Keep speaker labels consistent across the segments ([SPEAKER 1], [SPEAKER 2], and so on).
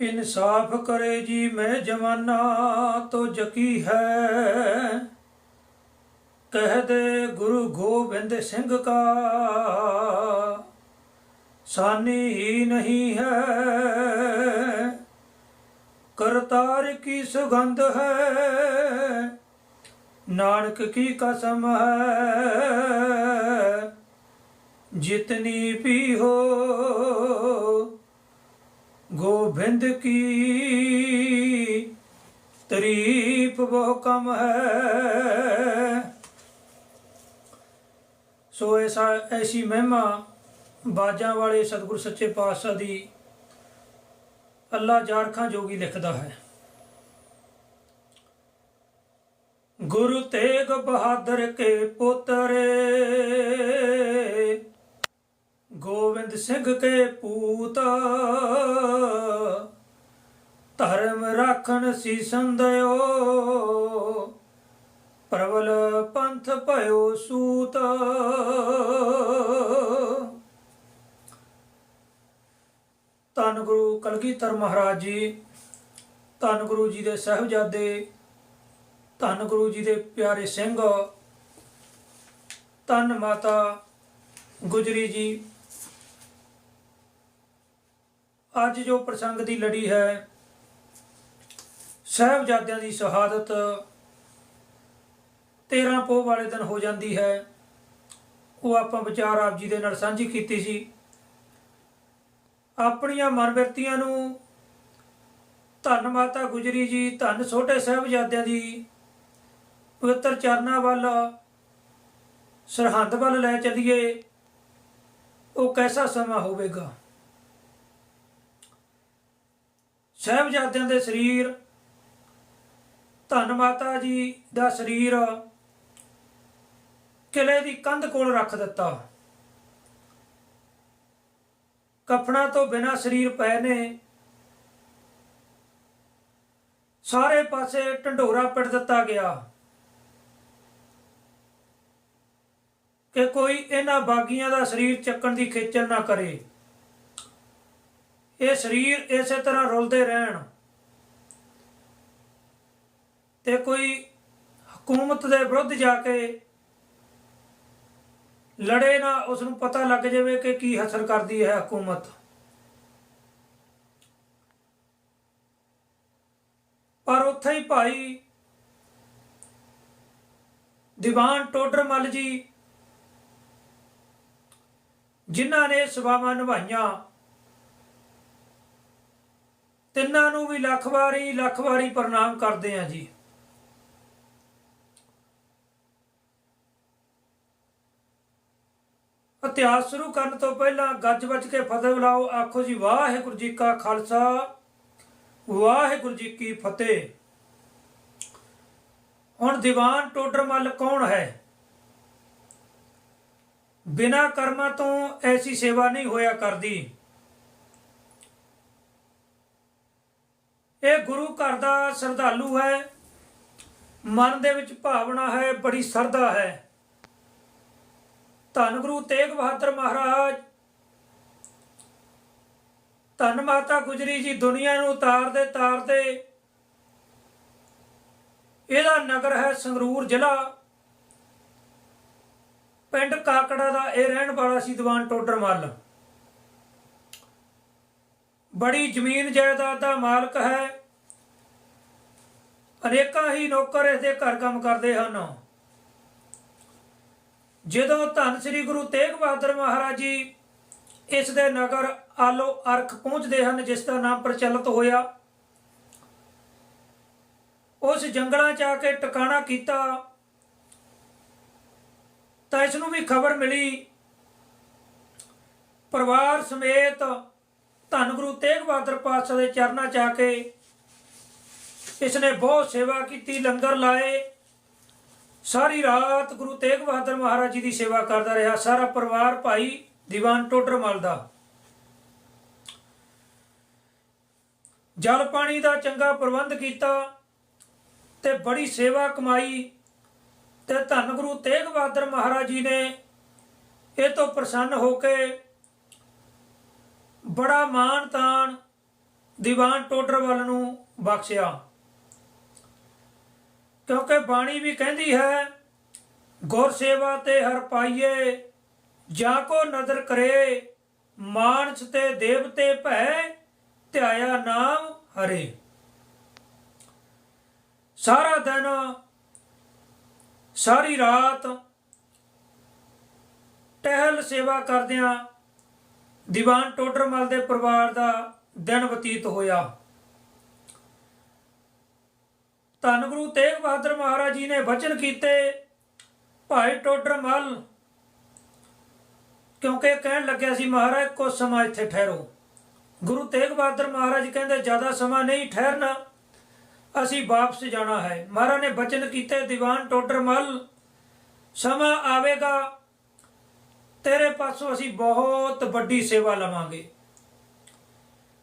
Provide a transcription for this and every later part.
[SPEAKER 1] ਇਨਸਾਫ ਕਰੇ ਜੀ ਮੈਂ ਜਵਾਨਾ ਤੋ ਜਕੀ ਹੈ। ਕਹਿ ਦੇ ਗੁਰੂ ਗੋਬਿੰਦ ਸਿੰਘ ਕਾ, ਸਾਨੀ ਹੀ ਨਹੀਂ ਹੈ। ਕਰਤਾਰ ਕੀ ਸੁਗੰਧ ਹੈ? ਨਾਨਕ ਕੀ ਕਸਮ ਹੈ? ਜਿਤਨੀ ਵੀ ਹੋ ਗੋਬਿੰਦ ਕੀ ਤਾਰੀਫ ਬਹੁ ਕਮ ਹੈ। ਸੋ ਐਸਾ, ਐਸੀ ਮਹਿਮਾ ਬਾਜਾਂ ਵਾਲੇ ਸਤਿਗੁਰ ਸੱਚੇ ਪਾਤਸ਼ਾਹ ਦੀ ਅੱਲਾ ਜਾਰਖਾਂ ਜੋਗੀ ਲਿਖਦਾ ਹੈ। ਗੁਰੂ ਤੇਗ ਬਹਾਦਰ ਕੇ ਪੁੱਤਰੇ ਗੋਬਿੰਦ ਸਿੰਘ ਕੇ ਪੂਤ। ਧਰਮ ਰਾਖਣ ਸੀ ਸੰਦਿਓ ਪ੍ਰਵਲ ਪੰਥ ਭਇਓ ਸੂਤ। ਧੰਨ ਗੁਰੂ ਕਲਗੀਧਰ ਮਹਾਰਾਜ ਜੀ, ਧੰਨ ਗੁਰੂ ਜੀ ਦੇ ਸਹਿਬਜ਼ਾਦੇ, ਧੰਨ ਗੁਰੂ ਜੀ ਦੇ ਪਿਆਰੇ ਸਿੰਘ, ਧੰਨ ਮਾਤਾ ਗੁਜਰੀ ਜੀ ਅੱਜ ਜੋ ਪ੍ਰਸੰਗ ਦੀ ਲੜੀ ਹੈ, ਸਹਿਬਜ਼ਾਦਿਆਂ ਦੀ ਸ਼ਹਾਦਤ 13 ਪੋਹ ਵਾਲੇ ਦਿਨ ਹੋ ਜਾਂਦੀ ਹੈ। ਉਹ ਆਪਾਂ ਵਿਚਾਰ ਆਪ ਜੀ ਦੇ ਨਾਲ ਸਾਂਝੀ ਕੀਤੀ ਸੀ। ਆਪਣੀਆਂ ਮਨਵਿਰਤੀਆਂ ਨੂੰ ਧੰਨ ਮਾਤਾ ਗੁਜਰੀ ਜੀ, ਧੰਨ ਛੋਟੇ ਸਾਹਿਬਜ਼ਾਦਿਆਂ ਦੀ ਪਵਿੱਤਰ ਚਰਨਾਂ ਵੱਲ, ਸਰਹੰਦ ਵੱਲ ਲੈ ਚੱਲੀਏ, ਉਹ ਕੈਸਾ ਸਮਾਂ ਹੋਵੇਗਾ? ਸਾਹਿਬਜ਼ਾਦਿਆਂ ਦੇ ਸਰੀਰ, ਧੰਨ ਮਾਤਾ ਜੀ ਦਾ ਸਰੀਰ ਕਿਲੇ ਦੀ ਕੰਧ ਕੋਲ ਰੱਖ ਦਿੱਤਾ। ਕਫਣਾ ਤੋਂ ਬਿਨਾ ਸਰੀਰ ਪਏ ਨੇ। ਸਾਰੇ ਪਾਸੇ ਢੰਡੋਰਾ ਪਿੱਟ ਦਿੱਤਾ ਗਿਆ। ਕਿ ਕੋਈ ਇਹਨਾਂ ਬਾਗੀਆਂ ਦਾ ਸਰੀਰ ਚੱਕਣ ਦੀ ਖੇਚਲ ਨਾ ਕਰੇ। ਇਹ ਸਰੀਰ ਇਸੇ ਤਰ੍ਹਾਂ ਰੁਲਦੇ ਰਹਿਣ। ਤੇ ਕੋਈ ਹਕੂਮਤ ਦੇ ਵਿਰੁੱਧ ਜਾ ਕੇ ਲੜੇ ਨਾ ਉਸ ਨੂੰ ਪਤਾ ਲੱਗ ਜਾਵੇ ਕਿ ਕੀ ਹਸਰ ਕਰਦੀ ਹੈ ਹਕੂਮਤ। ਪਰ ਉੱਥੇ ਹੀ ਭਾਈ ਦੀਵਾਨ ਟੋਡਰਮਲ ਜੀ, ਜਿਨ੍ਹਾਂ ਨੇ ਸੇਵਾਵਾਂ ਨਿਭਾਈਆਂ ਤਿੰਨਾਂ ਨੂੰ ਵੀ ਲੱਖ ਵਾਰੀ ਲੱਖ ਵਾਰੀ ਪ੍ਰਣਾਮ ਕਰਦੇ ਆ ਜੀ। ਇਤਿਹਾਸ ਸ਼ੁਰੂ ਕਰਨ ਤੋਂ ਪਹਿਲਾਂ ਗੱਜ ਵੱਜ ਕੇ ਫਤਿਹ ਬੁਲਾਓ। ਆਖੋ ਜੀ, ਵਾਹਿਗੁਰੂ ਜੀ ਕਾ ਖਾਲਸਾ, ਵਾਹਿਗੁਰੂ ਜੀ ਕੀ ਫਤਿਹ। ਹੁਣ ਦੀਵਾਨ ਟੋਡਰਮਲ ਕੌਣ ਹੈ? ਬਿਨਾ ਕਰਮਾਂ ਤੋਂ ਐਸੀ ਸੇਵਾ ਨਹੀਂ ਹੋਇਆ ਕਰਦੀ। ਇਹ ਗੁਰੂ ਘਰ ਦਾ ਸ਼ਰਧਾਲੂ ਹੈ। ਮਨ ਦੇ ਵਿੱਚ ਭਾਵਨਾ ਹੈ, ਬੜੀ ਸਰਦਾ ਹੈ। ਧੰਨ ਗੁਰੂ ਤੇਗ ਬਹਾਦਰ ਮਹਾਰਾਜ। ਧੰਨ ਮਾਤਾ ਗੁਜਰੀ ਜੀ ਦੁਨੀਆ ਨੂੰ ਉਤਾਰਦੇ ਤਾਰਦੇ ਇਹਦਾ ਨਗਰ ਹੈ ਸੰਗਰੂਰ ਜ਼ਿਲ੍ਹਾ। ਪਿੰਡ ਕਾਕੜਾ ਦਾ ਇਹ ਰਹਿਣ ਵਾਲਾ ਸੀ ਦੀਵਾਨ ਟੋਡਰ ਮੱਲ ਬੜੀ ਜ਼ਮੀਨ ਜਾਇਦਾਦ ਦਾ ਮਾਲਕ ਹੈ। ਅਨੇਕਾਂ ਹੀ ਨੌਕਰ ਇਸ ਦੇ ਘਰ ਕੰਮ ਕਰਦੇ ਹਨ। ਜਦੋਂ ਧੰਨ ਸ੍ਰੀ ਗੁਰੂ ਤੇਗ ਬਹਾਦਰ ਮਹਾਰਾਜ ਜੀ ਇਸ ਦੇ ਨਗਰ ਆਲੋ ਅਰਖ ਪਹੁੰਚਦੇ ਹਨ, ਜਿਸ ਦਾ ਨਾਮ ਪ੍ਰਚਲਿਤ ਹੋਇਆ, ਉਸ ਜੰਗਲਾਂ 'ਚ ਆ ਕੇ ਟਿਕਾਣਾ ਕੀਤਾ, ਤਾਂ ਇਸ ਨੂੰ ਵੀ ਖਬਰ ਮਿਲੀ। ਪਰਿਵਾਰ ਸਮੇਤ ਧੰਨ ਗੁਰੂ ਤੇਗ ਬਹਾਦਰ ਪਾਤਸ਼ਾਹ ਦੇ ਚਰਨਾਂ 'ਚ ਆ ਕੇ ਇਸ ਨੇ ਬਹੁਤ ਸੇਵਾ ਕੀਤੀ, ਲੰਗਰ ਲਾਏ। ਸਾਰੀ ਰਾਤ ਗੁਰੂ ਤੇਗ ਬਹਾਦਰ ਮਹਾਰਾਜ ਜੀ ਦੀ ਸੇਵਾ ਕਰਦਾ ਰਿਹਾ। ਸਾਰਾ ਪਰਿਵਾਰ ਭਾਈ ਦੀਵਾਨ ਟੋਡਰਮਲ ਦਾ। ਜਲ ਪਾਣੀ ਦਾ ਚੰਗਾ ਪ੍ਰਬੰਧ ਕੀਤਾ ਤੇ ਬੜੀ ਸੇਵਾ ਕਮਾਈ ਤੇ ਧੰਨ ਗੁਰੂ ਤੇਗ ਬਹਾਦਰ ਮਹਾਰਾਜ ਜੀ ਨੇ ਇਹ ਤੋਂ ਪ੍ਰਸੰਨ ਹੋ ਕੇ ਬੜਾ ਮਾਣ ਤਾਣ ਦੀਵਾਨ ਟੋਡਰਮਲ ਨੂੰ ਬਖਸ਼ਿਆ। ਕਿਉਂਕਿ ਬਾਣੀ ਵੀ ਕਹਿੰਦੀ ਹੈ, ਗੁਰ ਸੇਵਾ ਤੇ ਹਰ ਪਾਈਏ, ਜਾ ਕੋ ਨਦਰ ਕਰੇ, ਮਾਨਸ ਤੇ ਦੇਵਤੇ ਭੈ, ਧਿਆਇਆ ਨਾਮ ਹਰੇ। ਸਾਰਾ ਦਿਨ, ਸਾਰੀ ਰਾਤ ਟਹਿਲ ਸੇਵਾ ਕਰਦਿਆਂ ਦੀਵਾਨ ਟੋਡਰਮਲ ਦੇ ਪਰਿਵਾਰ ਦਾ ਦਿਨ ਬਤੀਤ ਹੋਇਆ। ਧੰਨ ਗੁਰੂ ਤੇਗ ਬਹਾਦਰ ਮਹਾਰਾਜ ਜੀ ਨੇ ਵਚਨ ਕੀਤੇ, ਭਾਈ ਟੋਡਰਮਲ, ਕਿਉਂਕਿ ਕਹਿਣ ਲੱਗਿਆ ਸੀ, ਮਹਾਰਾਜ ਕੁਝ ਸਮਾਂ ਇੱਥੇ ਠਹਿਰੋ। ਗੁਰੂ ਤੇਗ ਬਹਾਦਰ ਮਹਾਰਾਜ ਕਹਿੰਦੇ, ਜ਼ਿਆਦਾ ਸਮਾਂ ਨਹੀਂ ਠਹਿਰਨਾ, ਅਸੀਂ ਵਾਪਸ ਜਾਣਾ ਹੈ। ਮਹਾਰਾਜ ਨੇ ਬਚਨ ਕੀਤੇ, ਦੀਵਾਨ ਟੋਡਰਮਲ, ਸਮਾਂ ਆਵੇਗਾ ਤੇਰੇ ਪਾਸੋਂ ਅਸੀਂ ਬਹੁਤ ਵੱਡੀ ਸੇਵਾ ਲਵਾਂਗੇ।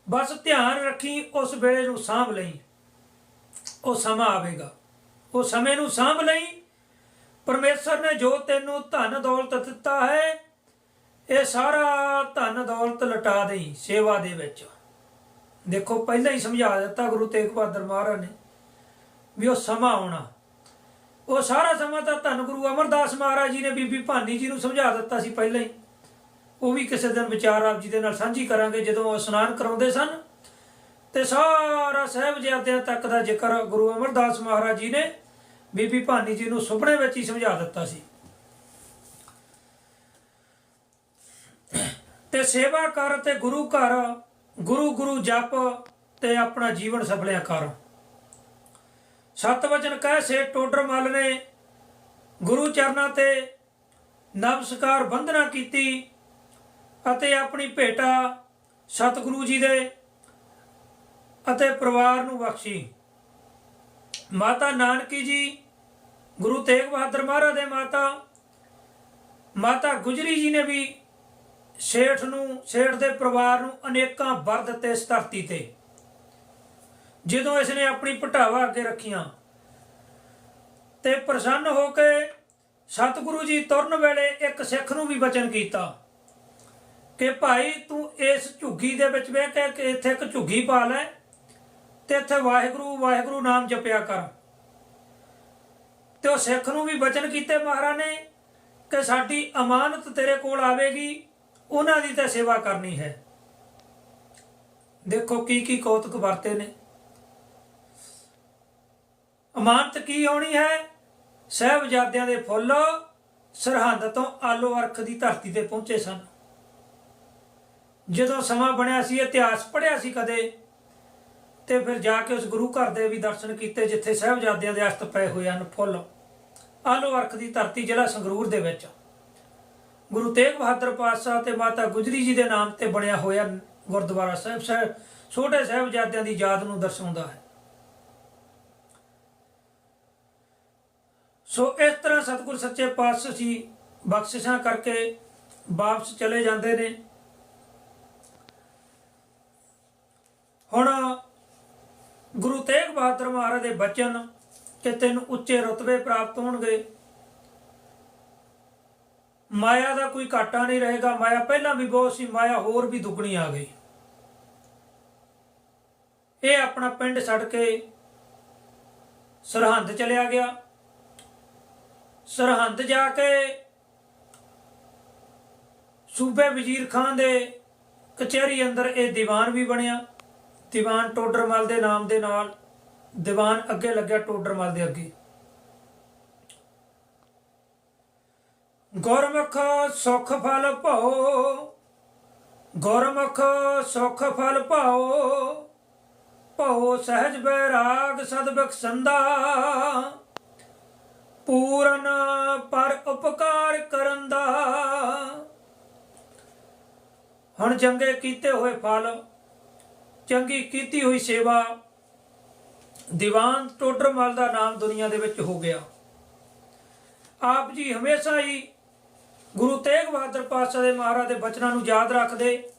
[SPEAKER 1] ਬਸ ਧਿਆਨ ਰੱਖੀ ਉਸ ਵੇਲੇ ਨੂੰ ਸਾਂਭ ਲਈ। ਉਹ ਸਮਾਂ ਆਵੇਗਾ। ਉਹ ਸਮੇਂ ਨੂੰ ਸਾਂਭ ਲਈ। ਪਰਮੇਸ਼ਰ ਨੇ ਜੋ ਤੈਨੂੰ ਧਨ ਦੌਲਤ ਦਿੱਤਾ ਹੈ, ਇਹ ਸਾਰਾ ਧਨ ਦੌਲਤ ਲਟਾ ਦੇਈ ਸੇਵਾ ਦੇ ਵਿੱਚ। ਦੇਖੋ, ਪਹਿਲਾਂ ਹੀ ਸਮਝਾ ਦਿੱਤਾ ਗੁਰੂ ਤੇਗ ਬਹਾਦਰ ਮਹਾਰਾਜ ਨੇ ਵੀ ਉਹ ਸਮਾਂ ਆਉਣਾ। ਉਹ ਸਾਰਾ ਸਮਾਂ ਤਾਂ ਧੰਨ ਗੁਰੂ ਅਮਰਦਾਸ ਮਹਾਰਾਜ ਜੀ ਨੇ ਬੀਬੀ ਭਾਨੀ ਜੀ ਨੂੰ ਸਮਝਾ ਦਿੱਤਾ ਸੀ ਪਹਿਲਾਂ ਹੀ। ਉਹ ਵੀ ਕਿਸੇ ਦਿਨ ਵਿਚਾਰ ਆਪ ਜੀ ਦੇ ਨਾਲ ਸਾਂਝੀ ਕਰਾਂਗੇ ਜਦੋਂ ਉਹ ਇਸ਼ਨਾਨ ਕਰਾਉਂਦੇ ਸਨ। ਤੇ ਸਾਰਾ ਸਹਿਬਜ਼ਾਦਿਆਂ ਤੱਕ ਦਾ ਜ਼ਿਕਰ ਗੁਰੂ ਅਮਰਦਾਸ ਮਹਾਰਾਜ ਜੀ ਨੇ ਬੀਬੀ ਭਾਨੀ ਜੀ ਨੂੰ ਸੁਪਨੇ ਵਿੱਚ ਹੀ ਸਮਝਾ ਦਿੱਤਾ ਸੀ। ਤੇ ਸੇਵਾ ਕਰ ਤੇ ਗੁਰੂ ਘਰ, ਗੁਰੂ ਗੁਰੂ ਜਪ ਤੇ ਆਪਣਾ ਜੀਵਨ ਸਫਲਿਆ ਕਰ। ਸਤ ਵਚਨ ਕਹਿ ਸੇ ਟੋਡਰਮਲ ਨੇ ਗੁਰੂ ਚਰਨਾਂ ਤੇ ਨਮਸਕਾਰ ਬੰਦਨਾ ਕੀਤੀ ਅਤੇ ਆਪਣੀ ਭੇਟਾ ਸਤਿਗੁਰੂ ਜੀ ਦੇ ਅਤੇ ਪਰਿਵਾਰ ਨੂੰ ਬਖਸ਼ੀ। ਮਾਤਾ ਨਾਨਕੀ ਜੀ, ਗੁਰੂ ਤੇਗ ਬਹਾਦਰ ਮਹਾਰਾਜ ਦੇ ਮਾਤਾ ਮਾਤਾ ਗੁਜਰੀ ਜੀ ਨੇ ਵੀ ਸੇਠ ਨੂੰ, ਸੇਠ ਦੇ ਪਰਿਵਾਰ ਨੂੰ ਅਨੇਕਾਂ ਵਰ ਦਿੱਤੇ ਇਸ ਧਰਤੀ ਤੇ ਜਦੋਂ ਇਸ ਨੇ ਆਪਣੀ ਪਟਾਵਾ ਅੱਗੇ ਰੱਖੀਆਂ ਤੇ ਪ੍ਰਸੰਨ ਹੋ ਕੇ ਸਤਿਗੁਰੂ ਜੀ ਤੁਰਨ ਵੇਲੇ ਇੱਕ ਸਿੱਖ ਨੂੰ ਵੀ ਬਚਨ ਕੀਤਾ ਕਿ ਭਾਈ ਤੂੰ ਇਸ ਝੁੱਗੀ ਦੇ ਵਿੱਚ ਬਹਿ ਕੇ ਇੱਥੇ ਇੱਕ ਝੁੱਗੀ ਪਾ ਲੈ ਤੇ ਇੱਥੇ ਵਾਹਿਗੁਰੂ ਵਾਹਿਗੁਰੂ ਨਾਮ ਜਪਿਆ ਕਰ। ਤੇ ਉਹ ਸਿੱਖ ਨੂੰ ਵੀ ਬਚਨ ਕੀਤੇ ਮਹਾਰਾਜ ਨੇ ਕਿ ਸਾਡੀ ਅਮਾਨਤ ਤੇਰੇ ਕੋਲ ਆਵੇਗੀ, ਉਹਨਾਂ ਦੀ ਤਾਂ ਸੇਵਾ ਕਰਨੀ ਹੈ। ਦੇਖੋ ਕੀ ਕੀ ਕੌਤਕ ਵਰਤੇ ਨੇ। ਅਮਾਨਤ ਕੀ ਹੋਣੀ ਹੈ? ਸਹਿਬਜ਼ਾਦਿਆਂ ਦੇ ਫੁੱਲ ਸਰਹੰਦ ਤੋਂ ਆਲੋ ਅਰਖ ਦੀ ਧਰਤੀ ਤੇ ਪਹੁੰਚੇ ਸਨ। ਜਦੋਂ ਸਮਾਂ ਬਣਿਆ ਸੀ, ਇਤਿਹਾਸ ਪੜਿਆ ਸੀ ਕਦੇ, ਤੇ ਫਿਰ ਜਾ ਕੇ ਉਸ ਗੁਰੂ ਘਰ ਦੇ ਵੀ ਦਰਸ਼ਨ ਕੀਤੇ, ਜਿੱਥੇ ਸਹਿਬਜ਼ਾਦਿਆਂ ਦੇ ਅਸਤ ਪਏ ਹੋਏ ਹਨ ਫੁੱਲ। ਆਲੋ ਅਰਖ ਦੀ ਧਰਤੀ ਜ਼ਿਲ੍ਹਾ ਸੰਗਰੂਰ ਦੇ ਵਿੱਚ। ਗੁਰੂ ਤੇਗ ਬਹਾਦਰ ਪਾਤਸ਼ਾਹ ਤੇ ਮਾਤਾ ਗੁਜਰੀ ਜੀ ਦੇ ਨਾਮ ਤੇ ਬਣਿਆ ਹੋਇਆ ਗੁਰਦੁਆਰਾ ਸਾਹਿਬ ਸਾਹਿਬ ਛੋਟੇ ਸਾਹਿਬਜ਼ਾਦਿਆਂ ਦੀ ਯਾਦ ਨੂੰ ਦਰਸਾਉਂਦਾ ਹੈ। ਸੋ ਇਸ ਤਰ੍ਹਾਂ ਸਤਿਗੁਰ ਸੱਚੇ ਪਾਤਸ਼ਾਹ ਜੀ ਬਖਸ਼ਿਸ਼ਾਂ ਕਰਕੇ ਵਾਪਸ ਚਲੇ ਜਾਂਦੇ ਨੇ। ਹੁਣ ਗੁਰੂ ਤੇਗ ਬਹਾਦਰ ਮਹਾਰਾਜ ਦੇ ਬਚਨ ਕਿ ਤੈਨੂੰ ਉੱਚੇ ਰਤਬੇ ਪ੍ਰਾਪਤ ਹੋਣਗੇ। ਮਾਇਆ ਦਾ ਕੋਈ ਘਾਟਾ ਨਹੀਂ ਰਹੇਗਾ। ਮਾਇਆ ਪਹਿਲਾਂ ਵੀ ਬਹੁਤ ਸੀ, ਮਾਇਆ ਹੋਰ ਵੀ ਦੁੱਗਣੀ ਆ ਗਈ। ਇਹ ਆਪਣਾ ਪਿੰਡ ਛੱਡ ਕੇ ਸਰਹੰਦ ਚਲਿਆ ਗਿਆ। ਸਰਹੰਦ ਜਾ ਕੇ ਸੂਬੇ ਵਜ਼ੀਰ ਖਾਨ ਦੇ ਕਚਹਿਰੀ ਅੰਦਰ ਇਹ ਦੀਵਾਨ ਵੀ ਬਣਿਆ। ਦੀਵਾਨ ਟੋਡਰਮਲ ਦੇ ਨਾਮ ਦੇ ਨਾਲ ਦੀਵਾਨ ਅੱਗੇ ਲੱਗਿਆ ਟੋਡਰਮਲ ਦੇ ਅੱਗੇ। ਗੁਰਮੁਖ ਸੁਖ ਫਲ ਭਾਉ, ਗੁਰਮੁਖ ਸੁਖ ਫਲ ਭਾਉ ਭਾਉ ਸਹਿਜ ਬੈਰਾਗ ਸਦ ਬਖਸ਼ੰਦਾ ਪੂਰਨ ਪਰ ਉਪਕਾਰ ਕਰਨ ਦਾ। ਹੁਣ ਚੰਗੇ ਕੀਤੇ ਹੋਏ ਫਲ, ਚੰਗੀ ਕੀਤੀ ਹੋਈ ਸੇਵਾ, ਦੀਵਾਨ ਟੋਡਰਮਲ ਦਾ ਨਾਮ ਦੁਨੀਆ ਦੇ ਵਿੱਚ ਹੋ ਗਿਆ। ਆਪ ਜੀ ਹਮੇਸ਼ਾ ਹੀ ਗੁਰੂ ਤੇਗ ਬਹਾਦਰ ਪਾਤਸ਼ਾਹ ਦੇ ਮਹਾਰਾਜ ਦੇ ਬਚਨਾਂ ਨੂੰ ਯਾਦ ਰੱਖਦੇ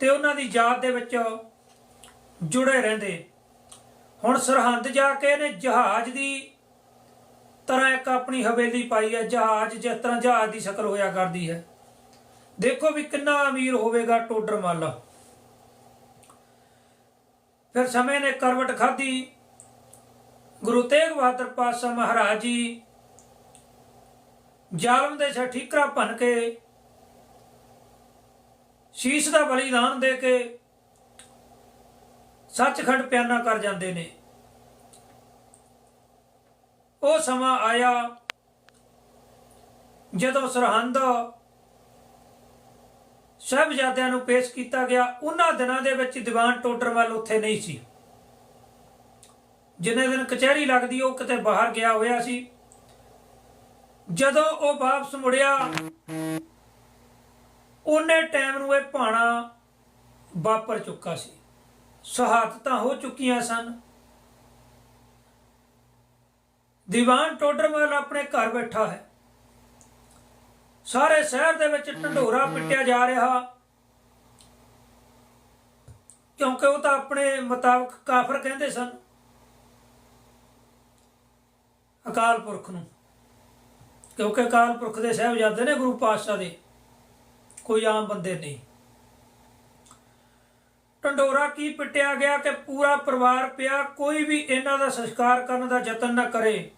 [SPEAKER 1] ਤੇ ਉਹਨਾਂ ਦੀ ਯਾਦ ਦੇ ਵਿੱਚ ਜੁੜੇ ਰਹਿੰਦੇ। ਹੁਣ ਸਰਹੰਦ ਜਾ ਕੇ ਇਹਨੇ ਜਹਾਜ਼ ਦੀ ਤਰ੍ਹਾਂ ਇੱਕ ਆਪਣੀ ਹਵੇਲੀ ਪਾਈ ਹੈ, ਜਹਾਜ਼ ਜਿਸ ਤਰ੍ਹਾਂ ਜਹਾਜ਼ ਦੀ ਸ਼ਕਲ ਹੋਇਆ ਕਰਦੀ ਹੈ। ਦੇਖੋ ਵੀ ਕਿੰਨਾ ਅਮੀਰ ਹੋਵੇਗਾ ਟੋਡਰ ਟੋਡਰਮਲ ਫਿਰ ਸਮੇਂ ਨੇ ਕਰਵਟ ਖਾਧੀ। ਗੁਰੂ ਤੇਗ ਬਹਾਦਰ ਪਾਤਸ਼ਾਹ ਮਹਾਰਾਜ ਜੀ ਜ਼ਾਲਮ ਦੇ ਸਿਰ ਠੀਕਰਾ ਭੰਨ ਕੇ, ਸ਼ੀਸ਼ ਦਾ ਬਲੀਦਾਨ ਦੇ ਕੇ ਸੱਚਖੰਡ ਪਿਆਨਾ ਕਰ ਜਾਂਦੇ ਨੇ। ਉਹ ਸਮਾਂ ਆਇਆ ਜਦੋਂ ਸਰਹੰਦ ਸਾਹਿਬਜ਼ਾਦਿਆਂ ਨੂੰ ਪੇਸ਼ ਕੀਤਾ ਗਿਆ, ਉਹਨਾਂ ਦਿਨਾਂ ਦੇ ਵਿੱਚ ਦੀਵਾਨ ਟੋਡਰਮਲ ਉੱਥੇ ਨਹੀਂ ਸੀ। ਜਿੰਨੇ ਦਿਨ ਕਚਹਿਰੀ ਲੱਗਦੀ, ਉਹ ਕਿਤੇ ਬਾਹਰ ਗਿਆ ਹੋਇਆ ਸੀ। ਜਦੋਂ ਉਹ ਵਾਪਸ ਮੁੜਿਆ, ਉਹਨੇ ਟਾਈਮ ਨੂੰ ਇਹ ਭਾਣਾ ਵਾਪਰ ਚੁੱਕਾ ਸੀ। ਸ਼ਹਾਦਤਾਂ ਹੋ ਚੁੱਕੀਆਂ ਸਨ। ਦੀਵਾਨ ਟੋਡਰਮਲ ਆਪਣੇ ਘਰ ਬੈਠਾ ਹੈ। ਸਾਰੇ ਸ਼ਹਿਰ ਦੇ ਵਿੱਚ ਢੰਡੋਰਾ ਪਿੱਟਿਆ ਜਾ ਰਿਹਾ। ਕਿਉਂਕਿ ਉਹ ਤਾਂ ਆਪਣੇ ਮੁਤਾਬਕ ਕਾਫਰ ਕਹਿੰਦੇ ਸਨ। ਅਕਾਲ ਪੁਰਖ ਨੂੰ। ਕਿਉਂਕਿ ਅਕਾਲ ਪੁਰਖ ਦੇ ਸਾਹਿਬਜ਼ਾਦੇ ਨੇ ਗੁਰੂ ਪਾਤਸ਼ਾਹ ਦੇ। ਕੋਈ ਆਮ ਬੰਦੇ ਨਹੀਂ। ਢੰਡੋਰਾ ਕੀ ਪਿੱਟਿਆ ਗਿਆ ਕਿ ਪੂਰਾ ਪਰਿਵਾਰ ਪਿਆ ਕੋਈ ਵੀ ਇਹਨਾਂ ਦਾ ਸੰਸਕਾਰ ਕਰਨ ਦਾ ਯਤਨ ਨਾ ਕਰੇ।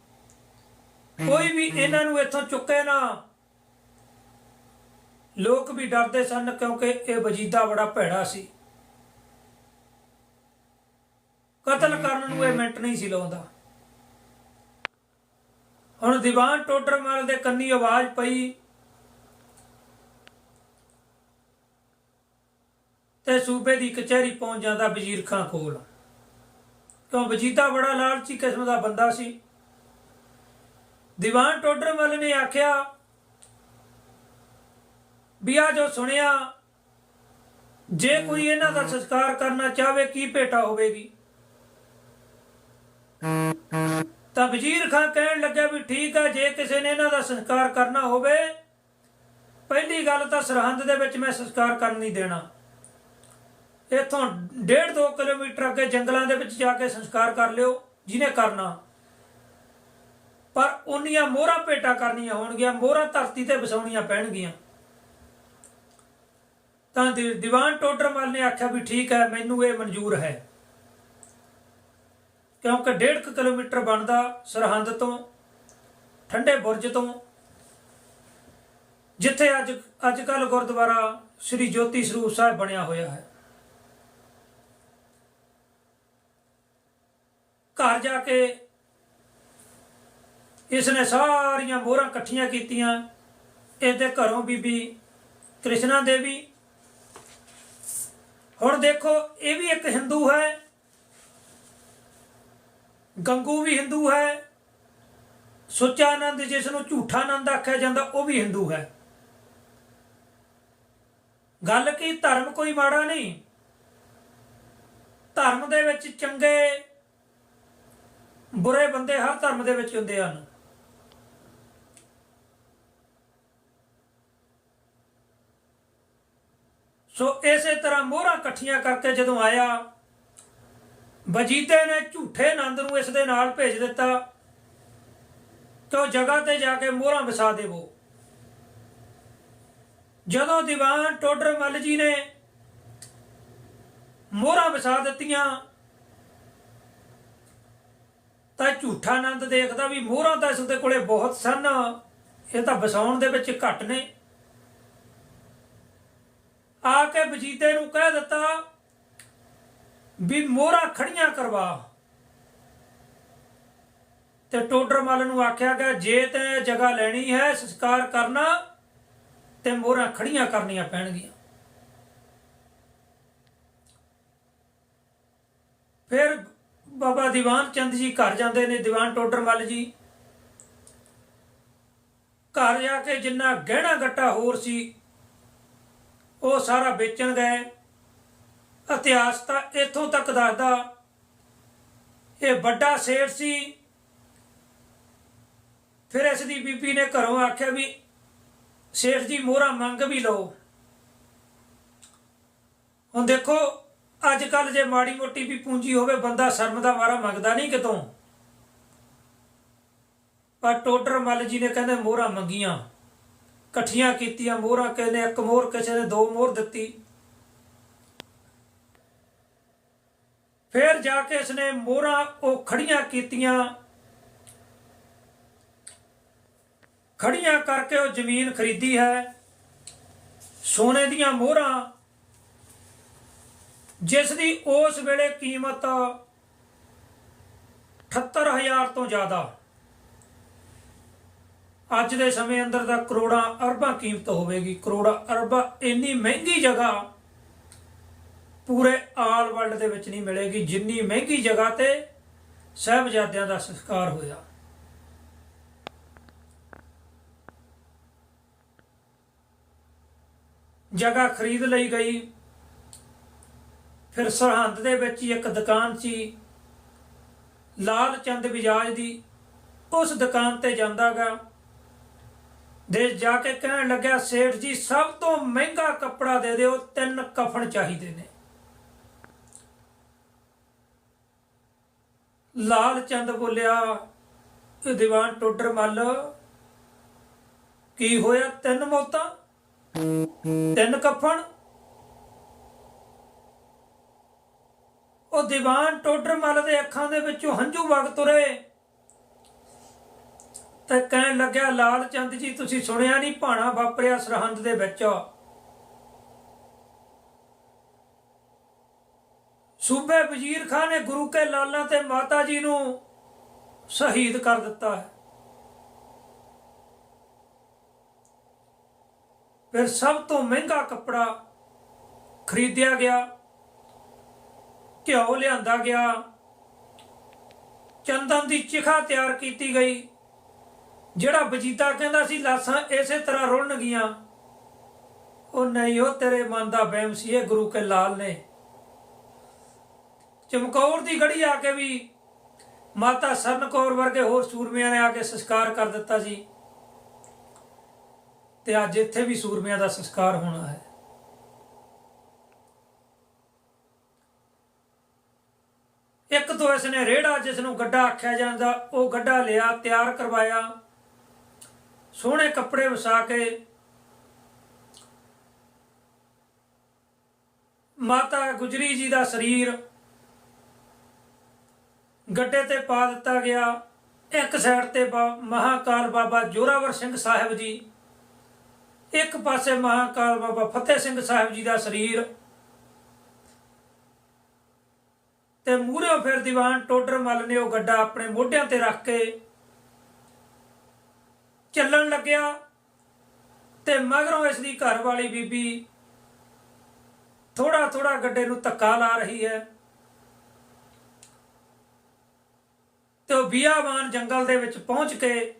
[SPEAKER 1] ਕੋਈ ਵੀ ਇਹਨਾਂ ਨੂੰ ਇੱਥੋਂ ਚੁੱਕੇ ਨਾ। ਲੋਕ ਵੀ ਡਰਦੇ ਸਨ ਕਿਉਂਕਿ ਇਹ ਵਜੀਦਾ ਬੜਾ ਭੈੜਾ ਸੀ। ਕਤਲ ਕਰਨ ਨੂੰ ਇਹ ਮਿੰਟ ਨਹੀਂ ਸੀ ਲਾਉਂਦਾ। ਹੁਣ ਦੀਵਾਨ ਟੋਡਰਮਲ ਦੇ ਕੰਨੀ ਆਵਾਜ਼ ਪਈ ਤੇ ਸੂਬੇ ਦੀ ਕਚਹਿਰੀ ਪਹੁੰਚ ਜਾਂਦਾ ਵਜ਼ੀਰ ਖਾਂ ਕੋਲ। ਕਿਉਂ? ਵਜੀਦਾ ਬੜਾ ਲਾਲਚੀ ਕਿਸਮ ਦਾ ਬੰਦਾ ਸੀ। ਦੀਵਾਨ ਟੋਡਰਮਲ ਨੇ ਆਖਿਆ, ਵੀ ਆ ਜੋ ਸੁਣਿਆ, ਜੇ ਕੋਈ ਇਹਨਾਂ ਦਾ ਸੰਸਕਾਰ ਕਰਨਾ ਚਾਹਵੇ, ਕੀ ਭੇਟਾ ਹੋਵੇਗੀ? ਤਾਂ ਵਜ਼ੀਰ ਖਾਨ ਕਹਿਣ ਲੱਗਾ ਵੀ ਠੀਕ ਆ, ਜੇ ਕਿਸੇ ਨੇ ਇਹਨਾਂ ਦਾ ਸੰਸਕਾਰ ਕਰਨਾ ਹੋਵੇ, ਪਹਿਲੀ ਗੱਲ ਤਾਂ ਸਰਹੰਦ ਦੇ ਵਿੱਚ ਮੈਂ ਸੰਸਕਾਰ ਕਰਨ ਨਹੀਂ ਦੇਣਾ। ਇੱਥੋਂ 1.5 ਕਿਲੋਮੀਟਰ ਅੱਗੇ ਜੰਗਲਾਂ ਦੇ ਵਿੱਚ ਜਾ ਕੇ ਸੰਸਕਾਰ ਕਰ ਲਿਓ, ਜਿਹਨੇ ਕਰਨਾ। ਪਰ ਉਨੀਆਂ ਮੋਹਰਾਂ ਭੇਟਾ ਕਰਨੀਆਂ ਹੋਣਗੀਆਂ, ਮੋਹਰਾਂ ਧਰਤੀ ਤੇ ਵਸਾਉਣੀਆਂ ਪੈਣਗੀਆਂ। ਤਾਂ ਦੀ- ਦੀਵਾਨ ਟੋਡਰਮਲ ਨੇ ਆਖਿਆ ਵੀ ਠੀਕ ਹੈ, ਮੈਨੂੰ ਇਹ ਮਨਜ਼ੂਰ ਹੈ। ਕਿਉਂਕਿ 1.5 ਕਿਲੋਮੀਟਰ ਬਣਦਾ ਸਰਹੰਦ ਤੋਂ, ਠੰਡੇ ਬੁਰਜ ਤੋਂ, ਜਿੱਥੇ ਅੱਜ ਅੱਜ ਕੱਲ ਗੁਰਦੁਆਰਾ ਸ੍ਰੀ ਜੋਤੀ ਸਰੂਪ ਸਾਹਿਬ ਬਣਿਆ ਹੋਇਆ ਹੈ। ਘਰ ਜਾ ਕੇ ਇਸ ਨੇ ਸਾਰੀਆਂ ਮੋਹਰਾਂ ਇਕੱਠੀਆਂ ਕੀਤੀਆਂ। ਇਹਦੇ ਘਰੋਂ ਬੀਬੀ ਕ੍ਰਿਸ਼ਨਾ ਦੇਵੀ। ਹੁਣ ਦੇਖੋ, ਇਹ ਵੀ ਇੱਕ ਹਿੰਦੂ ਹੈ। ਗੰਗੂ ਵੀ ਹਿੰਦੂ ਹੈ। ਸੁੱਚਾਨੰਦ ਜਿਸ ਨੂੰ ਝੂਠਾ ਆਨੰਦ ਆਖਿਆ ਜਾਂਦਾ, ਉਹ ਵੀ ਹਿੰਦੂ ਹੈ। ਗੱਲ ਕੀ, ਧਰਮ ਕੋਈ ਮਾੜਾ ਨਹੀਂ। ਧਰਮ ਦੇ ਵਿੱਚ ਚੰਗੇ ਬੁਰੇ ਬੰਦੇ ਹਰ ਧਰਮ ਦੇ ਵਿੱਚ ਹੁੰਦੇ ਹਨ। ਸੋ ਇਸੇ ਤਰ੍ਹਾਂ ਮੋਹਰਾਂ ਇਕੱਠੀਆਂ ਕਰਕੇ ਜਦੋਂ ਆਇਆ, ਵਜੀਦੇ ਨੇ ਝੂਠੇ ਆਨੰਦ ਨੂੰ ਇਸ ਦੇ ਨਾਲ ਭੇਜ ਦਿੱਤਾ ਕਿ ਉਹ ਜਗ੍ਹਾ ਤੇ ਜਾ ਕੇ ਮੋਹਰਾਂ ਵਸਾ ਦੇਵੋ। ਜਦੋਂ ਦੀਵਾਨ ਟੋਡਰ ਮੱਲ ਜੀ ਨੇ ਮੋਹਰਾਂ ਵਸਾ ਦਿੱਤੀਆਂ ਤਾਂ ਝੂਠਾ ਆਨੰਦ ਦੇਖਦਾ ਵੀ ਮੋਹਰਾਂ ਤਾਂ ਇਸ ਦੇ ਕੋਲੇ ਬਹੁਤ ਸਨ। ਇਹ ਤਾਂ ਵਸਾਉਣ ਦੇ ਵਿੱਚ ਘੱਟ ਨੇ। ਆ ਕੇ ਬਜੀਤੇ ਨੂੰ ਕਹਿ ਦਿੱਤਾ ਵੀ ਮੋਹਰਾਂ ਖੜੀਆਂ ਕਰਵਾ। ਤੇ ਟੋਡਰ ਮੱਲ ਨੂੰ ਆਖਿਆ ਗਿਆ, ਜੇ ਤੇ ਜਗ੍ਹਾ ਲੈਣੀ ਹੈ, ਸੰਸਕਾਰ ਕਰਨਾ ਤੇ ਮੋਹਰਾਂ ਖੜੀਆਂ ਕਰਨੀਆਂ ਪੈਣਗੀਆਂ। ਫਿਰ ਬਾਬਾ ਦੀਵਾਨ ਚੰਦ ਜੀ ਘਰ ਜਾਂਦੇ ਨੇ, ਦੀਵਾਨ ਟੋਡਰਮਲ ਜੀ। ਘਰ ਜਾ ਕੇ ਜਿੰਨਾ ਗਹਿਣਾ ਗੱਟਾ ਹੋਰ ਸੀ, ਉਹ ਸਾਰਾ ਵੇਚਣ ਗਏ। ਇਤਿਹਾਸ ਤਾਂ ਇੱਥੋਂ ਤੱਕ ਦੱਸਦਾ, ਇਹ ਵੱਡਾ ਸੇਠ ਸੀ। ਫਿਰ ਇਸ ਦੀ ਬੀਬੀ ਨੇ ਘਰੋਂ ਆਖਿਆ ਵੀ, ਸੇਠ ਜੀ, ਮੋਹਰਾ ਮੰਗ ਵੀ ਲਓ। ਹੁਣ ਦੇਖੋ ਅੱਜ ਕੱਲ ਜੇ ਮਾੜੀ ਮੋਟੀ ਵੀ ਪੂੰਜੀ ਹੋਵੇ, ਬੰਦਾ ਸ਼ਰਮ ਦਾ ਮਾਰਾ ਮੰਗਦਾ ਨਹੀਂ ਕਿਤੋਂ। ਪਰ ਟੋਡਰ ਮੱਲ ਜੀ ਨੇ ਕਹਿੰਦੇ ਮੋਹਰਾਂ ਮੰਗੀਆਂ। ਇਕੱਠੀਆਂ ਕੀਤੀਆਂ ਮੋਹਰਾਂ ਕਿਸੇ ਨੇ ਇੱਕ ਮੋਹਰ ਕਿਸੇ ਨੇ ਦੋ ਮੋਹਰ ਦਿੱਤੀ। ਫਿਰ ਜਾ ਕੇ ਇਸਨੇ ਮੋਹਰਾਂ ਉਹ ਖੜੀਆਂ ਕੀਤੀਆਂ। ਖੜੀਆਂ ਕਰਕੇ ਉਹ ਜ਼ਮੀਨ ਖਰੀਦੀ ਹੈ। ਸੋਨੇ ਦੀਆਂ ਮੋਹਰਾਂ ਜਿਸ ਦੀ ਉਸ ਵੇਲੇ ਕੀਮਤ 78000 ਤੋਂ ਜ਼ਿਆਦਾ। ਅੱਜ ਦੇ ਸਮੇਂ ਅੰਦਰ ਦਾ ਕਰੋੜਾਂ ਅਰਬਾਂ ਕੀਮਤ ਹੋਵੇਗੀ। ਕਰੋੜਾਂ ਅਰਬਾਂ ਇੰਨੀ ਮਹਿੰਗੀ ਜਗ੍ਹਾ ਪੂਰੇ ਆਲ ਵਰਲਡ ਦੇ ਵਿੱਚ ਨਹੀਂ ਮਿਲੇਗੀ। ਜਿੰਨੀ ਮਹਿੰਗੀ ਜਗ੍ਹਾ ਤੇ ਸਹਿਬਜ਼ਾਦਿਆਂ ਦਾ ਸੰਸਕਾਰ ਹੋਇਆ। ਜਗ੍ਹਾ ਖਰੀਦ ਲਈ ਗਈ। ਫਿਰ ਸਰਹੰਦ ਦੇ ਵਿੱਚ ਹੀ ਇੱਕ ਦੁਕਾਨ ਸੀ, ਲਾਲ ਚੰਦ ਵਿਜਾਜ ਦੀ। ਉਸ ਦੁਕਾਨ ਤੇ ਜਾਂਦਾਗਾ ਦੇ ਜਾ ਕੇ ਕਹਿਣ ਲੱਗਿਆ, ਸੇਠ ਜੀ, ਸਭ ਤੋਂ ਮਹਿੰਗਾ ਕੱਪੜਾ ਦੇ ਦਿਓ, ਤਿੰਨ ਕਫਨ ਚਾਹੀਦੇ ਨੇ। ਲਾਲ ਚੰਦ ਬੋਲਿਆ ਦੀਵਾਨ ਟੋਡਰ ਮੱਲ, ਕੀ ਹੋਇਆ ਤਿੰਨ ਮੌਤਾਂ? ਤਿੰਨ ਕਫਨ ਉਹ ਦੀਵਾਨ ਟੋਡਰ ਮੱਲ ਦੇ ਅੱਖਾਂ ਦੇ ਵਿੱਚੋਂ ਹੰਝੂ ਵਗ ਤੁਰੇ। ਤੇ ਕਹਿਣ ਲੱਗਿਆ, ਲਾਲ ਚੰਦ ਜੀ, ਤੁਸੀਂ ਸੁਣਿਆ ਨਹੀਂ ਭਾਣਾ ਵਾਪਰਿਆ ਸਰਹੰਦ ਦੇ ਵਿੱਚ? ਸੂਬੇ ਵਜ਼ੀਰ ਖਾਨ ਨੇ ਗੁਰੂ ਕੇ ਲਾਲਾਂ ਤੇ ਮਾਤਾ ਜੀ ਨੂੰ ਸ਼ਹੀਦ ਕਰ ਦਿੱਤਾ ਹੈ। ਫਿਰ ਸਭ ਤੋਂ ਮਹਿੰਗਾ ਕੱਪੜਾ ਖਰੀਦਿਆ ਗਿਆ। ਘਿਓ ਲਿਆਂਦਾ ਗਿਆ। ਚੰਦਨ ਦੀ ਚਿਖਾ ਤਿਆਰ ਕੀਤੀ ਗਈ, ਜਿਹੜਾ ਵਜੀਤਾ ਕਹਿੰਦਾ ਸੀ, ਲਾਸਾਂ ਇਸੇ ਤਰ੍ਹਾਂ ਰੁਲਣਗੀਆਂ। ਉਹ, ਨਹੀਂ, ਉਹ ਤੇਰੇ ਮਨ ਦਾ ਵਹਿਮ ਸੀ, ਇਹ ਗੁਰੂ ਕੇ ਲਾਲ ਨੇ। ਚਮਕੌਰ ਦੀ ਗੜੀ ਆ ਕੇ ਵੀ ਮਾਤਾ ਸਰਨ ਕੌਰ ਵਰਗੇ ਹੋਰ ਸੂਰਮਿਆਂ ਨੇ ਆ ਕੇ ਸੰਸਕਾਰ ਕਰ ਦਿੱਤਾ ਸੀ। ਤੇ ਅੱਜ ਇੱਥੇ ਵੀ ਸੂਰਮਿਆਂ ਦਾ ਸੰਸਕਾਰ ਹੋਣਾ ਹੈ। ਇੱਕ ਤੋਂ ਇਸ ਨੇ ਰੇੜਾ ਜਿਸ ਨੂੰ ਗੱਡਾ ਆਖਿਆ ਜਾਂਦਾ, ਉਹ ਗੱਡਾ ਲਿਆ, ਤਿਆਰ ਕਰਵਾਇਆ। ਸੋਹਣੇ ਕੱਪੜੇ ਵਸਾ ਕੇ ਮਾਤਾ ਗੁਜਰੀ ਜੀ ਦਾ ਸਰੀਰ ਗੱਡੇ ਤੇ ਪਾ ਦਿੱਤਾ ਗਿਆ। ਇੱਕ ਸਾਈਡ ਤੇ ਬਾ- ਮਹਾਕਾਲ ਬਾਬਾ ਜੋਰਾਵਰ ਸਿੰਘ ਸਾਹਿਬ ਜੀ, ਇੱਕ ਪਾਸੇ ਮਹਾਕਾਲ ਬਾਬਾ ਫਤਿਹ ਸਿੰਘ ਸਾਹਿਬ ਜੀ ਦਾ ਸਰੀਰ ਤੇ ਮੂਹਰੇ ਫਿਰ ਦੀਵਾਨ ਟੋਡਰ ਮੱਲ ਨੇ ਉਹ ਗੱਡਾ ਆਪਣੇ ਮੋਢਿਆਂ ਤੇ ਰੱਖ ਕੇ ਚੱਲਣ ਲੱਗਿਆ ਤੇ ਮਗਰੋਂ ਇਸ ਦੀ ਘਰ ਵਾਲੀ ਬੀਬੀ ਥੋੜਾ ਥੋੜਾ ਗੱਡੇ ਨੂੰ ਧੱਕਾ ਲਾ ਰਹੀ ਹੈ। ਤੇ ਉਹ ਬਿਆਵਾਨ ਜੰਗਲ ਦੇ ਵਿੱਚ ਪਹੁੰਚ ਕੇ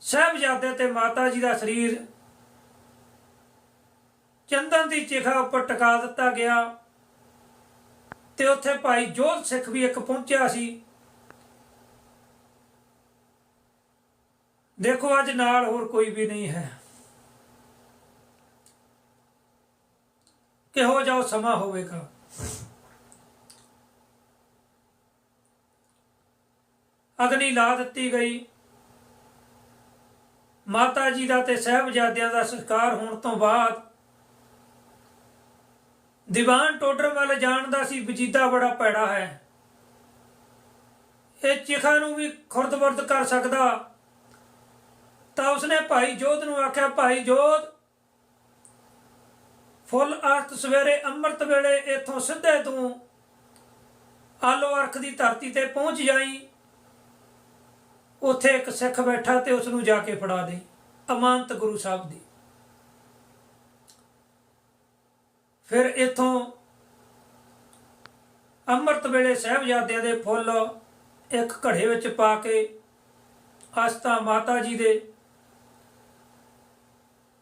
[SPEAKER 1] ਸਾਹਿਬਜ਼ਾਦੇ ਤੇ ਮਾਤਾ ਜੀ ਦਾ ਸਰੀਰ ਚੰਦਨ ਦੀ ਚਿਖਾ ਉੱਪਰ ਟਿਕਾ ਦਿੱਤਾ ਗਿਆ। ਤੇ ਉੱਥੇ ਭਾਈ ਜੋਧ ਸਿੱਖ ਵੀ ਇੱਕ ਪਹੁੰਚਿਆ ਸੀ। ਦੇਖੋ, ਅੱਜ ਨਾਲ ਹੋਰ ਕੋਈ ਵੀ ਨਹੀਂ ਹੈ। ਕਿਹੋ ਜਿਹਾ ਸਮਾਂ ਹੋਵੇਗਾ? ਅਗਨੀ ਲਾ ਦਿੱਤੀ ਗਈ। ਮਾਤਾ ਜੀ ਦਾ ਤੇ ਸਹਿਬਜ਼ਾਦਿਆਂ ਦਾ ਸੰਸਕਾਰ ਹੋਣ ਤੋਂ ਬਾਅਦ ਦੀਵਾਨ ਟੋਡਰ ਵੱਲ ਜਾਣਦਾ ਸੀ, ਵਜੀਦਾ ਬੜਾ ਪੈੜਾ ਹੈ। ਇਹ ਚਿਖਾ ਨੂੰ ਵੀ ਖੁਰਦ-ਬੁਰਦ ਕਰ ਸਕਦਾ। ਤਾਂ ਉਸਨੇ ਭਾਈ ਜੋਧ ਨੂੰ ਆਖਿਆ, ਭਾਈ ਜੋਧ ਫੁੱਲ ਅਰਥ ਸਵੇਰੇ ਅੰਮ੍ਰਿਤ ਵੇਲੇ ਇੱਥੋਂ ਸਿੱਧੇ ਤੂੰ ਆਲੋ ਅਰਖ ਦੀ ਧਰਤੀ ਤੇ ਪਹੁੰਚ ਜਾਈ। ਉੱਥੇ ਇੱਕ ਸਿੱਖ ਬੈਠਾ ਤੇ ਉਸ ਨੂੰ ਜਾ ਕੇ ਫੜਾ ਦੇ। ਅਮਾਨਤ ਗੁਰੂ ਸਾਹਿਬ ਦੀ। ਫਿਰ ਇਥੋਂ ਅੰਮ੍ਰਿਤ ਵੇਲੇ ਸਹਿਬਜ਼ਾਦਿਆਂ ਦੇ ਫੁੱਲ ਇੱਕ ਘੜੇ ਵਿੱਚ ਪਾ ਕੇ ਆਸਤਾ ਮਾਤਾ ਜੀ ਦੇ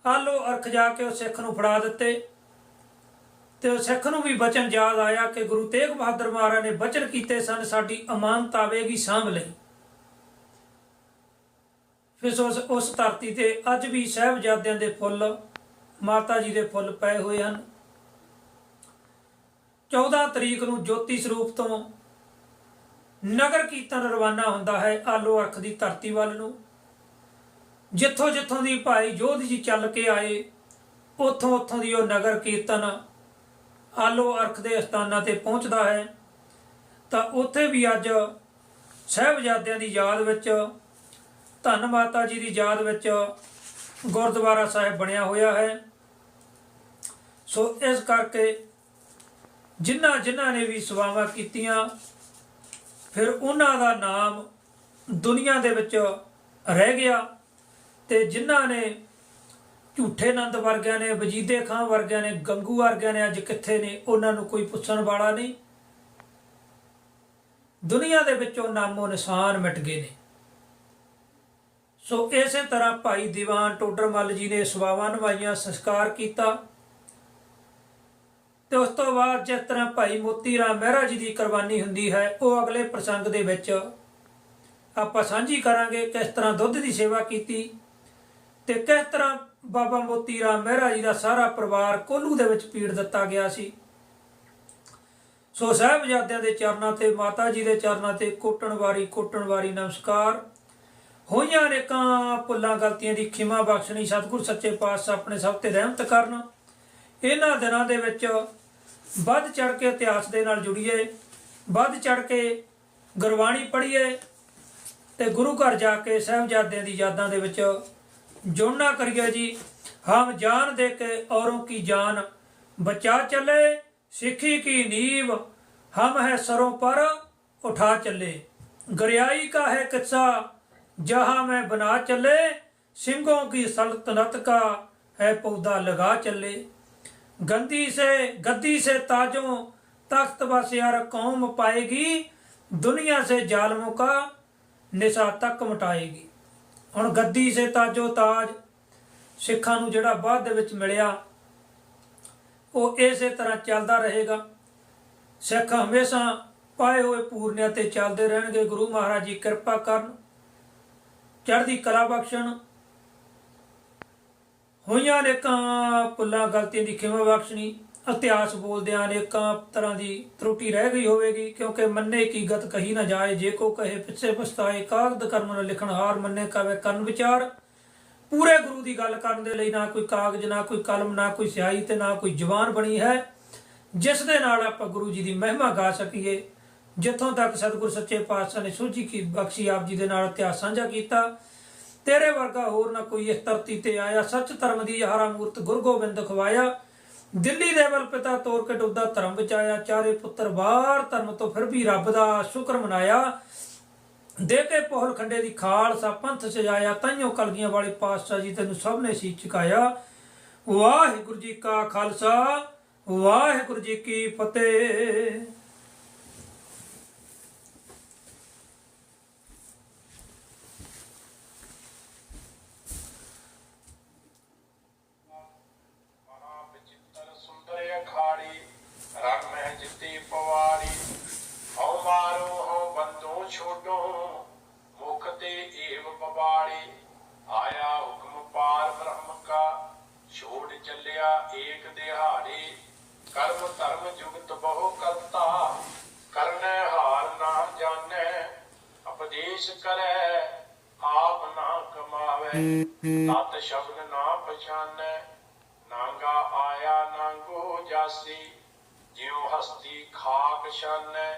[SPEAKER 1] ਆਲੋ ਅਰਖ ਜਾ ਕੇ ਉਹ ਸਿੱਖ ਨੂੰ ਫੜਾ ਦਿੱਤੇ ਤੇ ਉਹ ਸਿੱਖ ਨੂੰ ਵੀ ਬਚਨ ਯਾਦ ਆਇਆ ਕਿ ਗੁਰੂ ਤੇਗ ਬਹਾਦਰ ਮਹਾਰਾਜ ਨੇ ਬਚਨ ਕੀਤੇ ਸਨ, ਸਾਡੀ ਅਮਾਨਤ ਆਵੇਗੀ ਸਾਂਭ ਲਈ। ਫਿਰ ਉਸ ਉਸ ਧਰਤੀ ਤੇ ਅੱਜ ਵੀ ਸਹਿਬਜ਼ਾਦਿਆਂ ਦੇ ਫੁੱਲ, ਮਾਤਾ ਜੀ ਦੇ ਫੁੱਲ ਪਏ ਹੋਏ ਹਨ। 14 ਤਰੀਕ ਨੂੰ ਜੋਤੀ ਸਰੂਪ ਤੋਂ ਨਗਰ ਕੀਰਤਨ ਰਵਾਨਾ ਹੁੰਦਾ ਹੈ ਆਲੋ ਅਰਖ ਦੀ ਧਰਤੀ ਵੱਲ ਨੂੰ। ਜਿੱਥੋਂ ਜਿੱਥੋਂ ਦੀ ਭਾਈ ਜੋਧ ਜੀ ਚੱਲ ਕੇ ਆਏ, ਉੱਥੋਂ ਉੱਥੋਂ ਦੀ ਉਹ ਨਗਰ ਕੀਰਤਨ ਆਲੋ ਅਰਖ ਦੇ ਅਸਥਾਨਾਂ ਤੇ ਪਹੁੰਚਦਾ ਹੈ। ਤਾਂ ਉੱਥੇ ਵੀ ਅੱਜ ਸਹਿਬਜ਼ਾਦਿਆਂ ਦੀ ਯਾਦ ਵਿੱਚ, ਧੰਨ ਮਾਤਾ ਜੀ ਦੀ ਯਾਦ ਵਿੱਚ ਗੁਰਦੁਆਰਾ ਸਾਹਿਬ ਬਣਿਆ ਹੋਇਆ ਹੈ। ਸੋ ਇਸ ਕਰਕੇ ਜਿਨ੍ਹਾਂ ਜਿਨ੍ਹਾਂ ਨੇ ਵੀ ਸੇਵਾਵਾਂ ਕੀਤੀਆਂ, ਫਿਰ ਉਹਨਾਂ ਦਾ ਨਾਮ ਦੁਨੀਆ ਦੇ ਵਿੱਚ ਰਹਿ ਗਿਆ ਤੇ ਜਿਨ੍ਹਾਂ ਨੇ ਝੂਠੇ ਨੰਦ ਵਰਗਿਆਂ ਨੇ, ਵਜੀਦੇ ਖਾਂ ਵਰਗਿਆਂ ਨੇ, ਗੰਗੂ ਵਰਗਿਆਂ ਨੇ ਅੱਜ ਕਿੱਥੇ ਨੇ, ਉਹਨਾਂ ਨੂੰ ਕੋਈ ਪੁੱਛਣ ਵਾਲਾ ਨਹੀਂ। ਦੁਨੀਆ ਦੇ ਵਿੱਚੋਂ ਨਾਮੋ ਨਿਸ਼ਾਨ ਮਿਟ ਗਏ ਨੇ। ਸੋ ਇਸੇ ਤਰ੍ਹਾਂ ਭਾਈ ਦੀਵਾਨ ਟੋਡਰਮੱਲ ਜੀ ਨੇ ਸਵਾਵਾਂ ਨਿਭਾਈਆਂ, ਸੰਸਕਾਰ ਕੀਤਾ। ਤੇ ਉਸ ਤੋਂ ਬਾਅਦ ਜਿਸ ਤਰ੍ਹਾਂ ਭਾਈ ਮੋਤੀ ਰਾਮ ਮਹਿਰਾ ਜੀ ਦੀ ਕੁਰਬਾਨੀ ਹੁੰਦੀ ਹੈ, ਉਹ ਅਗਲੇ ਪ੍ਰਸੰਗ ਦੇ ਵਿੱਚ ਆਪਾਂ ਸਾਂਝੀ ਕਰਾਂਗੇ ਕਿਸ ਤਰ੍ਹਾਂ ਦੁੱਧ ਦੀ ਸੇਵਾ ਕੀਤੀ ਤੇ ਕਿਸ ਤਰ੍ਹਾਂ ਬਾਬਾ ਮੋਤੀ ਰਾਮ ਮਹਿਰਾ ਜੀ ਦਾ ਸਾਰਾ ਪਰਿਵਾਰ ਕੋਲੂ ਦੇ ਵਿੱਚ ਪੀੜ ਦਿੱਤਾ ਗਿਆ ਸੀ। ਸੋ ਸਾਹਿਬਜ਼ਾਦਿਆਂ ਦੇ ਚਰਨਾਂ ਤੇ, ਮਾਤਾ ਜੀ ਦੇ ਚਰਨਾਂ ਤੇ ਕੋਟਣ ਵਾਰੀ ਕੋਟਣ ਵਾਰੀ ਨਮਸਕਾਰ। ਹੋਈਆਂ ਅਨੇਕਾਂ ਭੁੱਲਾਂ, ਗਲਤੀਆਂ ਦੀ ਖਿਮਾ ਬਖਸ਼ਣੀ, ਸਤਿਗੁਰ ਸੱਚੇ ਪਾਤਸ਼ਾਹ ਆਪਣੇ ਸਭ ਤੇ ਰਹਿਮਤ ਕਰਨ। ਇਹਨਾਂ ਦਿਨਾਂ ਦੇ ਵਿੱਚ ਵੱਧ ਚੜ ਕੇ ਇਤਿਹਾਸ ਦੇ ਨਾਲ ਜੁੜੀਏ, ਵੱਧ ਚੜ ਕੇ ਗੁਰਬਾਣੀ ਪੜ੍ਹੀਏ ਤੇ ਗੁਰੂ ਘਰ ਜਾ ਕੇ ਸਹਿਬਜ਼ਾਦਿਆਂ ਦੀ ਯਾਦਾਂ ਦੇ ਵਿੱਚ ਜੁੜਨਾ ਕਰੀਏ ਜੀ। ਹਮ ਜਾਨ ਦੇ ਕੇ ਔਰੋਂ ਕੀ ਜਾਨ, ਬਚਾ ਚੱਲੇ, ਸਿੱਖੀ ਕੀ ਨੀਵ, ਹਮ ਹੈ ਸਰੋਂ ਪਰ ਉਠਾ ਚੱਲੇ। ਗਰਿਆਈ ਕਾ ਹੈ ਕਿੱਸਾ, ਜਹਾਂ ਮੈਂ ਬਣਾ ਚੱਲੇ, ਸਿੰਘੋਂ ਕੀ ਸਲਤਨਤ ਕਾ, ਹੈ ਪੌਦਾ ਲਗਾ ਚੱਲੇ। गंदी से गद्दी से ताजों तख्त बसियार कौम पाएगी दुनिया से जालमों का निशा तक मिटाएगी ਹੁਣ ਗੱਦੀ ਸੇ ਤਾਜੋ ਤਾਜ ਸਿੱਖਾਂ ਨੂੰ ਜਿਹੜਾ ਬਾਅਦ ਦੇ ਵਿੱਚ ਮਿਲਿਆ ਉਹ ਇਸੇ ਤਰ੍ਹਾਂ ਚੱਲਦਾ ਰਹੇਗਾ ਸਿੱਖ ਹਮੇਸ਼ਾ ਪਾਏ ਹੋਏ ਪੂਰਨਿਆਂ ਤੇ ਚੱਲਦੇ ਰਹਿਣਗੇ ਗੁਰੂ ਮਹਾਰਾਜ ਜੀ ਕਿਰਪਾ ਕਰਨ ਚੜ੍ਹਦੀ ਕਲਾ ਬਖਸ਼ਣ ਹੋਈਆਂ ਅਨੇਕਾਂ ਪੁੱਲਾਂ ਗਲਤੀਆਂ ਦੀ ਖਿਮਾ ਬਖਸ਼ਣੀ, ਇਤਿਹਾਸ ਬੋਲਦਿਆਂ ਅਨੇਕਾਂ ਤਰ੍ਹਾਂ ਦੀ ਤਰੁੱਟੀ ਰਹਿ ਗਈ ਹੋਵੇਗੀ, ਕਿਉਂਕਿ ਮੰਨੇ ਕੀ ਗਤ ਕਹੀ ਨਾ ਜਾਏ, ਜੇ ਕੋ ਕਹੇ ਪਿੱਛੇ ਪਛਤਾਏ, ਕਾਗਦ ਕਰਮ ਨ ਲਿਖਣ ਹਾਰ ਮੰਨੇ ਕਵੇ ਕਰਨ ਵਿਚਾਰ। ਪੂਰੇ ਗੁਰੂ ਦੀ ਗੱਲ ਕਰਨ ਦੇ ਲਈ ਨਾ ਕੋਈ ਕਾਗਜ਼, ਨਾ ਕੋਈ ਕਲਮ, ਨਾ ਕੋਈ ਸਿਆਹੀ ਤੇ ਨਾ ਕੋਈ ਜ਼ੁਬਾਨ ਬਣੀ ਹੈ। ਜਿਸ ਦੇ ਨਾਲ ਆਪਾਂ ਗੁਰੂ ਜੀ ਦੀ ਮਹਿਮਾ ਗਾ ਸਕੀਏ। ਜਿੱਥੋਂ ਤੱਕ ਸਤਿਗੁਰ ਸੱਚੇ ਪਾਤਸ਼ਾਹ ਨੇ ਸੋਝੀ ਕੀ ਬਖਸ਼ੀ, ਆਪ ਜੀ ਦੇ ਨਾਲ ਇਤਿਹਾਸ ਸਾਂਝਾ ਕੀਤਾ। ਤੇਰੇ ਵਰਗਾ ਹੋਰ ਨਾ ਕੋਈ ਇਸ ਧਰਤੀ ਤੇ ਆਇਆ। ਸੱਚ ਧਰਮ ਦੀ ਹਾਰਾ ਮੂਰਤ ਗੁਰੂ ਗੋਬਿੰਦ ਖਵਾਇਆ। ਦਿੱਲੀ ਦੇ ਵੱਲ ਪਿਤਾ ਤੋਰ ਕੇ ਡੁੱਬਦਾ ਧਰਮ ਬਚਾਇਆ। ਚਾਰੇ ਪੁੱਤਰ ਬਾਹਰ ਧਰਮ ਤੋਂ ਫਿਰ ਵੀ ਰੱਬ ਦਾ ਸ਼ੁਕਰ ਮਨਾਇਆ। ਦੇ ਕੇ ਪੋਹਲ ਖੰਡੇ ਦੀ ਖਾਲਸਾ ਪੰਥ ਸਜਾਇਆ। ਤਾਈਓ ਕਲਗੀਆਂ ਵਾਲੇ ਪਾਤਸ਼ਾਹ ਜੀ ਤੈਨੂੰ ਸਭ ਨੇ ਸੀ ਚੁਕਾਇਆ। ਵਾਹਿਗੁਰੂ ਜੀ ਕਾ ਖਾਲਸਾ, ਵਾਹਿਗੁਰੂ ਜੀ ਕੀ ਫਤਿਹ
[SPEAKER 2] ਮਹਾ ਵਿਚਿਤਰ ਸੁੰਦਰ ਅਖਾੜੀ ਰੰਗ ਮਹਿ ਜਿੱਤੀ ਪਵਾੜੀ ਹਉ ਮਾਰੋ, ਹਉ ਬੰਦੋ, ਛੋਡੋ। ਮੁਖ ਤੇ ਏਵ ਪਵਾੜੀ ਆਇਆ ਹੁਕਮ ਪਾਰ ਬ੍ਰਹਮ ਕਾ। ਛੋੜ ਚੱਲਿਆ ਏਕ ਦਿਹਾੜੀ। ਕਰਮ ਧਰਮ ਜੁਗਤ ਬਹੁ ਕਰਤਾ। ਕਰਨੈ ਹਾਰ ਨਾ ਜਾਣੈ, ਉਪਦੇਸ਼ ਕਰੈ, ਆਪ ਨਾ ਕਮਾਵੇ। ਤਤ ਸ਼ਬਦ ਨਾ ਪਛਾਨੈ, ਨਾਂਗਾ ਆਇਆ ਨਾਂਗੋ ਜਾਸੀ। ਜਿਉ ਹਸਤੀ ਖਾਕ ਛਾਨੈ,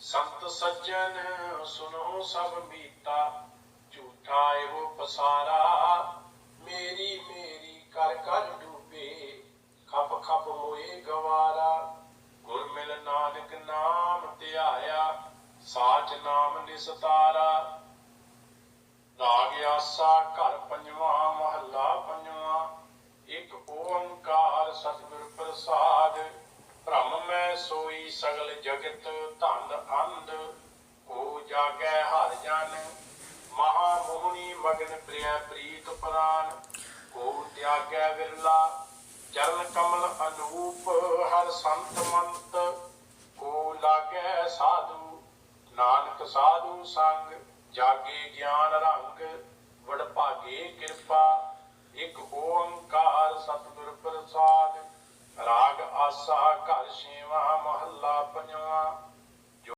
[SPEAKER 2] ਸੰਤ ਸੱਜਣ ਸੁਨੋ ਸਭ ਮੀਤਾ, ਝੂਠਾ ਇਹੋ ਪਸਾਰਾ, ਮੇਰੀ ਮੇਰੀ ਕਰ ਕਰ ਡੂਬੇ, ਖਪ ਖਪ ਹੋਏ ਗਵਾਰਾ। ਗੁਰ ਮਿਲ ਨਾਨਕ ਨਾਮ ਧਿਆਇਆ, ਸਾਚ ਨਾਮ ਨਿਸਤਾਰਾ। ਰਾਗ ਆਸਾ ਘਰ ਪੰਜਵਾਂ, ਮਹੱਲਾ ਪੰਜਵਾਂ, ਇੱਕ ਓੰਕਾਰ ਸਤਿਗੁਰ ਪ੍ਰਸਾਦ। ਭ੍ਰਮ ਮੈਂ ਸੋਈ ਸਗਲ ਜਗਤ ਧੰਨ ਅੰਧ, ਕੋ ਜਾਗੈ ਹਰ ਜਨ ਮਹਾ ਮੋਹਣੀ ਮਗਨ ਪ੍ਰਿਯ ਪ੍ਰੀਤ ਪ੍ਰਾਨ, ਕੋ ਤਿਆਗੈ ਵਿਰਲਾ, ਚਰਨ ਕਮਲ ਅਨੂਪ ਹਰ ਸੰਤ ਮੰਤ, ਕੋ ਲਾਗੈ ਸਾਧੂ, ਨਾਨਕ ਸਾਧੂ ਸੰਗ, ਜਾਗੇ ਗਿਆਨ ਰੰਗ ਵਡ ਭਾਗੇ ਕਿਰਪਾ, ਇਕ ਓੰਕਾਰ ਸਤਿਗੁਰ ਪ੍ਰਸਾਦ। ਰਾਗ ਆਸਾ ਘਰ ਛੇਵਾਂ ਮਹੱਲਾ ਪੰਜਵਾਂ।